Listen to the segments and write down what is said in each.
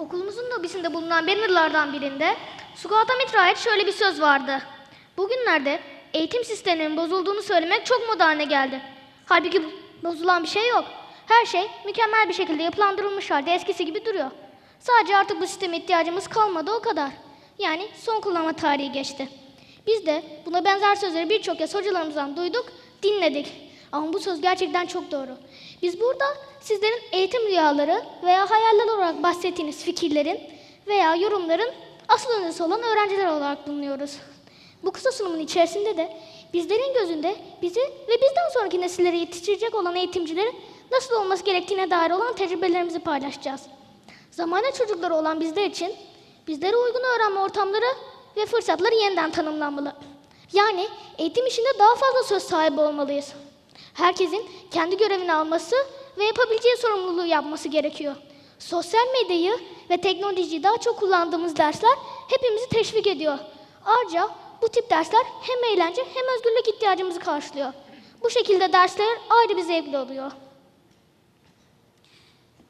Okulumuzun lobisinde bulunan bannerlardan birinde Sugata Mitra'ya şöyle bir söz vardı. Bugünlerde eğitim sisteminin bozulduğunu söylemek çok moda haline geldi. Halbuki bu- bozulan bir şey yok. Her şey mükemmel bir şekilde yapılandırılmış halde eskisi gibi duruyor. Sadece artık bu sisteme ihtiyacımız kalmadı o kadar. Yani son kullanma tarihi geçti. Biz de buna benzer sözleri birçok kez hocalarımızdan duyduk, dinledik. Ama bu söz gerçekten çok doğru. Biz burada sizlerin eğitim rüyaları veya hayaller olarak bahsettiğiniz fikirlerin veya yorumların asıl öncesi olan öğrenciler olarak bulunuyoruz. Bu kısa sunumun içerisinde de bizlerin gözünde bizi ve bizden sonraki nesilleri yetiştirecek olan eğitimcilerin nasıl olması gerektiğine dair olan tecrübelerimizi paylaşacağız. Zamane çocukları olan bizler için bizlere uygun öğrenme ortamları ve fırsatları yeniden tanımlanmalı. Yani eğitim işinde daha fazla söz sahibi olmalıyız. Herkesin kendi görevini alması ve yapabileceği sorumluluğu yapması gerekiyor. Sosyal medyayı ve teknolojiyi daha çok kullandığımız dersler hepimizi teşvik ediyor. Ayrıca bu tip dersler hem eğlence hem özgürlük ihtiyacımızı karşılıyor. Bu şekilde dersler ayrı bir zevkli oluyor.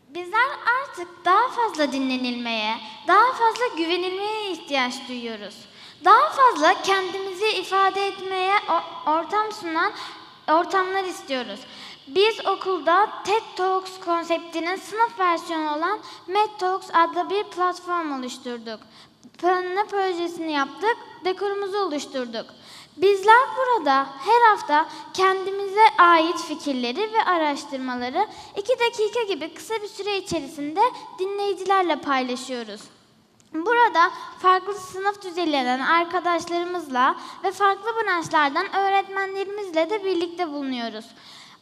Bizler artık daha fazla dinlenilmeye, daha fazla güvenilmeye ihtiyaç duyuyoruz. Daha fazla kendimizi ifade etmeye ortam sunan ortamlar istiyoruz. Biz okulda TED Talks konseptinin sınıf versiyonu olan Med Talks adlı bir platform oluşturduk. Planını projesini yaptık, dekorumuzu oluşturduk. Bizler burada her hafta kendimize ait fikirleri ve araştırmaları iki dakika gibi kısa bir süre içerisinde dinleyicilerle paylaşıyoruz. Burada farklı sınıf düzeylerinden arkadaşlarımızla ve farklı branşlardan öğretmenlerimizle de birlikte bulunuyoruz.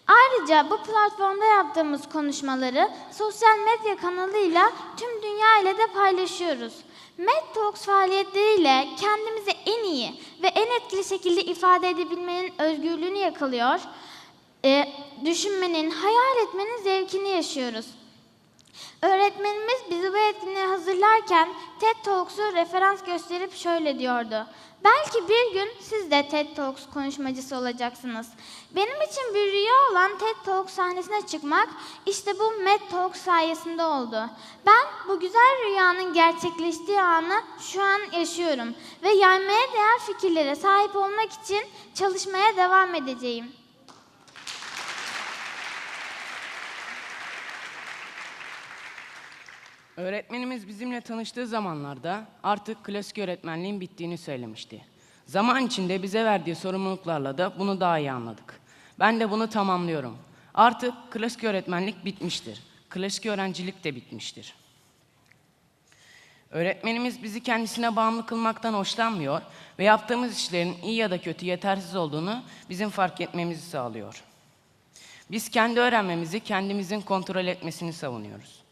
Ayrıca bu platformda yaptığımız konuşmaları sosyal medya kanalıyla tüm dünya ile de paylaşıyoruz. Med Talks faaliyetleriyle kendimizi en iyi ve en etkili şekilde ifade edebilmenin özgürlüğünü yakalıyor, e, düşünmenin, hayal etmenin zevkini yaşıyoruz. Öğretmenimiz bizi bu etkinliğe hazırlarken TED Talks'u referans gösterip şöyle diyordu. Belki bir gün siz de TED Talks konuşmacısı olacaksınız. Benim için bir rüya olan TED Talks sahnesine çıkmak işte bu Med Talks sayesinde oldu. Ben bu güzel rüyanın gerçekleştiği anı şu an yaşıyorum ve yaymaya değer fikirlere sahip olmak için çalışmaya devam edeceğim. Öğretmenimiz bizimle tanıştığı zamanlarda artık klasik öğretmenliğin bittiğini söylemişti. Zaman içinde bize verdiği sorumluluklarla da bunu daha iyi anladık. Ben de bunu tamamlıyorum. Artık klasik öğretmenlik bitmiştir. Klasik öğrencilik de bitmiştir. Öğretmenimiz bizi kendisine bağımlı kılmaktan hoşlanmıyor ve yaptığımız işlerin iyi ya da kötü yetersiz olduğunu bizim fark etmemizi sağlıyor. Biz kendi öğrenmemizi kendimizin kontrol etmesini savunuyoruz.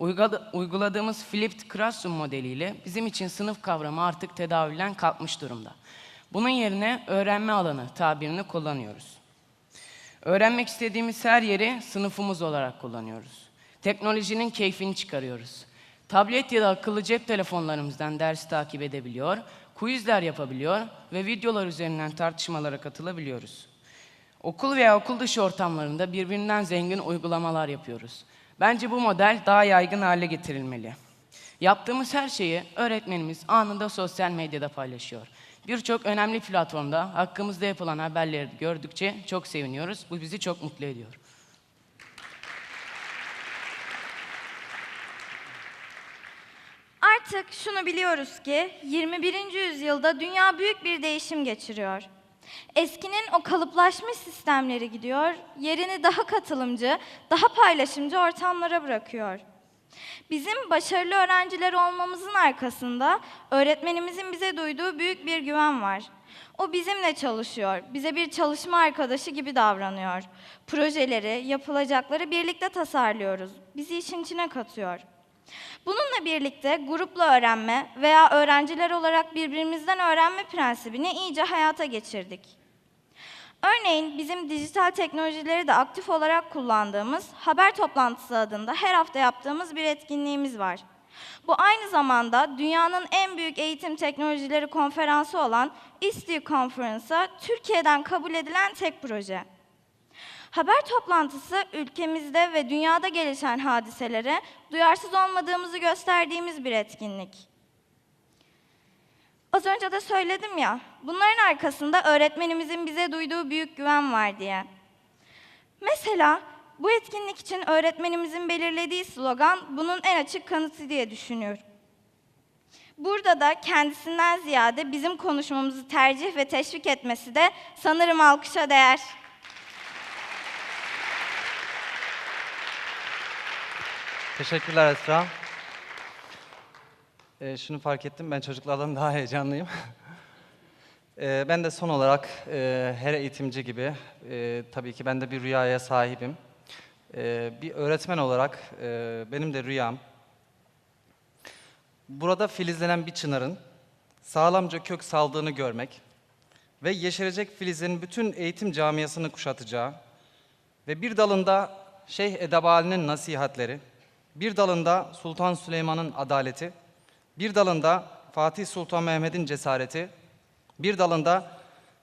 Uygula- Uyguladığımız Flipped Classroom modeliyle bizim için sınıf kavramı artık tedavülden kalkmış durumda. Bunun yerine öğrenme alanı tabirini kullanıyoruz. Öğrenmek istediğimiz her yeri sınıfımız olarak kullanıyoruz. Teknolojinin keyfini çıkarıyoruz. Tablet ya da akıllı cep telefonlarımızdan ders takip edebiliyor, quizler yapabiliyor ve videolar üzerinden tartışmalara katılabiliyoruz. Okul veya okul dışı ortamlarında birbirinden zengin uygulamalar yapıyoruz. Bence bu model daha yaygın hale getirilmeli. Yaptığımız her şeyi öğretmenimiz anında sosyal medyada paylaşıyor. Birçok önemli platformda hakkımızda yapılan haberleri gördükçe çok seviniyoruz. Bu bizi çok mutlu ediyor. Artık şunu biliyoruz ki 21. yüzyılda dünya büyük bir değişim geçiriyor. Eskinin o kalıplaşmış sistemleri gidiyor, yerini daha katılımcı, daha paylaşımcı ortamlara bırakıyor. Bizim başarılı öğrenciler olmamızın arkasında öğretmenimizin bize duyduğu büyük bir güven var. O bizimle çalışıyor, bize bir çalışma arkadaşı gibi davranıyor. Projeleri, yapılacakları birlikte tasarlıyoruz. Bizi işin içine katıyor. Bununla birlikte grupla öğrenme veya öğrenciler olarak birbirimizden öğrenme prensibini iyice hayata geçirdik. Örneğin bizim dijital teknolojileri de aktif olarak kullandığımız haber toplantısı adında her hafta yaptığımız bir etkinliğimiz var. Bu aynı zamanda dünyanın en büyük eğitim teknolojileri konferansı olan ISTE Conference'a Türkiye'den kabul edilen tek proje. Haber toplantısı ülkemizde ve dünyada gelişen hadiselere duyarsız olmadığımızı gösterdiğimiz bir etkinlik. Az önce de söyledim ya, bunların arkasında öğretmenimizin bize duyduğu büyük güven var diye. Mesela bu etkinlik için öğretmenimizin belirlediği slogan bunun en açık kanıtı diye düşünüyorum. Burada da kendisinden ziyade bizim konuşmamızı tercih ve teşvik etmesi de sanırım alkışa değer. Teşekkürler Esra. Ee, şunu fark ettim, ben çocuklardan daha heyecanlıyım. Ee, ben de son olarak e, her eğitimci gibi, e, tabii ki ben de bir rüyaya sahibim. Ee, bir öğretmen olarak e, benim de rüyam, burada filizlenen bir çınarın sağlamca kök saldığını görmek ve yeşerecek filizin bütün eğitim camiasını kuşatacağı ve bir dalında Şeyh Edebali'nin nasihatleri, bir dalında Sultan Süleyman'ın adaleti, bir dalında Fatih Sultan Mehmet'in cesareti, bir dalında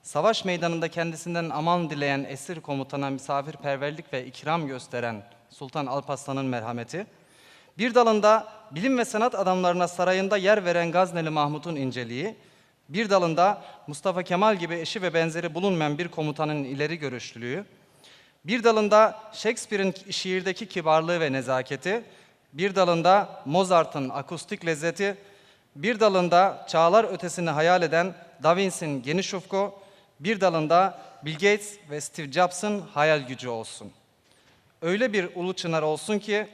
savaş meydanında kendisinden aman dileyen esir komutana misafirperverlik ve ikram gösteren Sultan Alparslan'ın merhameti, bir dalında bilim ve sanat adamlarına sarayında yer veren Gazneli Mahmut'un inceliği, bir dalında Mustafa Kemal gibi eşi ve benzeri bulunmayan bir komutanın ileri görüşlülüğü, bir dalında Shakespeare'in şiirdeki kibarlığı ve nezaketi, bir dalında Mozart'ın akustik lezzeti, bir dalında çağlar ötesini hayal eden Da Vinci'nin geniş ufku, bir dalında Bill Gates ve Steve Jobs'ın hayal gücü olsun. Öyle bir ulu çınar olsun ki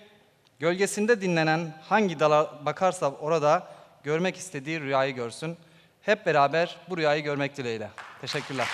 gölgesinde dinlenen hangi dala bakarsa orada görmek istediği rüyayı görsün. Hep beraber bu rüyayı görmek dileğiyle. Teşekkürler.